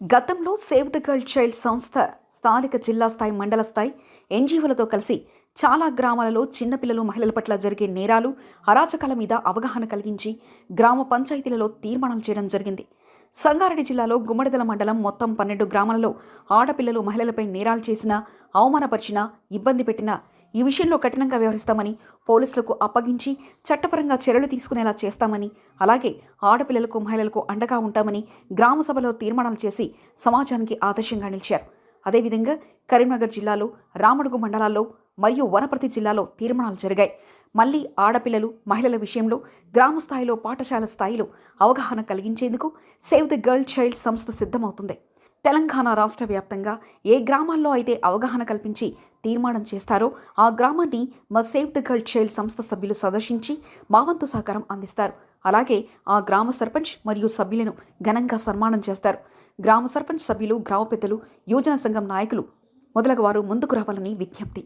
గతంలో save the girl child సంస్థ స్థానిక జిల్లా స్థాయి మండల స్థాయి ఎన్జీఓలతో కలిసి చాలా గ్రామాలలో చిన్నపిల్లలు మహిళల పట్ల జరిగే నేరాలు అరాచకాల మీద అవగాహన కలిగించి గ్రామ పంచాయతీలలో తీర్మానాలు చేయడం జరిగింది. సంగారెడ్డి జిల్లాలో గుమ్మడిదల మండలం మొత్తం పన్నెండు గ్రామాలలో ఆడపిల్లలు మహిళలపై నేరాలు చేసినా అవమానపరిచినా ఇబ్బంది పెట్టినా ఈ విషయంలో కఠినంగా వ్యవహరిస్తామని పోలీసులకు అప్పగించి చట్టపరంగా చర్యలు తీసుకునేలా చేస్తామని అలాగే ఆడపిల్లలకు మహిళలకు అండగా ఉంటామని గ్రామ సభలో తీర్మానాలు చేసి సమాజానికి ఆదర్శంగా నిలిచారు. అదేవిధంగా కరీంనగర్ జిల్లాలో రామడుగు మండలాల్లో మరియు వనపర్తి జిల్లాలో తీర్మానాలు జరిగాయి. మళ్ళీ ఆడపిల్లలు మహిళల విషయంలో గ్రామ స్థాయిలో పాఠశాల స్థాయిలో అవగాహన కలిగించేందుకు సేవ్ ది గర్ల్ చైల్డ్ సంస్థ సిద్ధమవుతుంది. తెలంగాణ రాష్ట్ర వ్యాప్తంగా ఏ గ్రామాల్లో అయితే అవగాహన కల్పించి తీర్మానం చేస్తారో ఆ గ్రామాన్ని మా సేవ్ ద గర్ల్ చైల్డ్ సంస్థ సభ్యులు సందర్శించి మా వంతు సహకారం అందిస్తారు. అలాగే ఆ గ్రామ సర్పంచ్ మరియు సభ్యులను ఘనంగా సన్మానం చేస్తారు. గ్రామ సర్పంచ్ సభ్యులు గ్రామ పెద్దలు యువజన సంఘం నాయకులు మొదలగు వారు ముందుకు రావాలని విజ్ఞప్తి.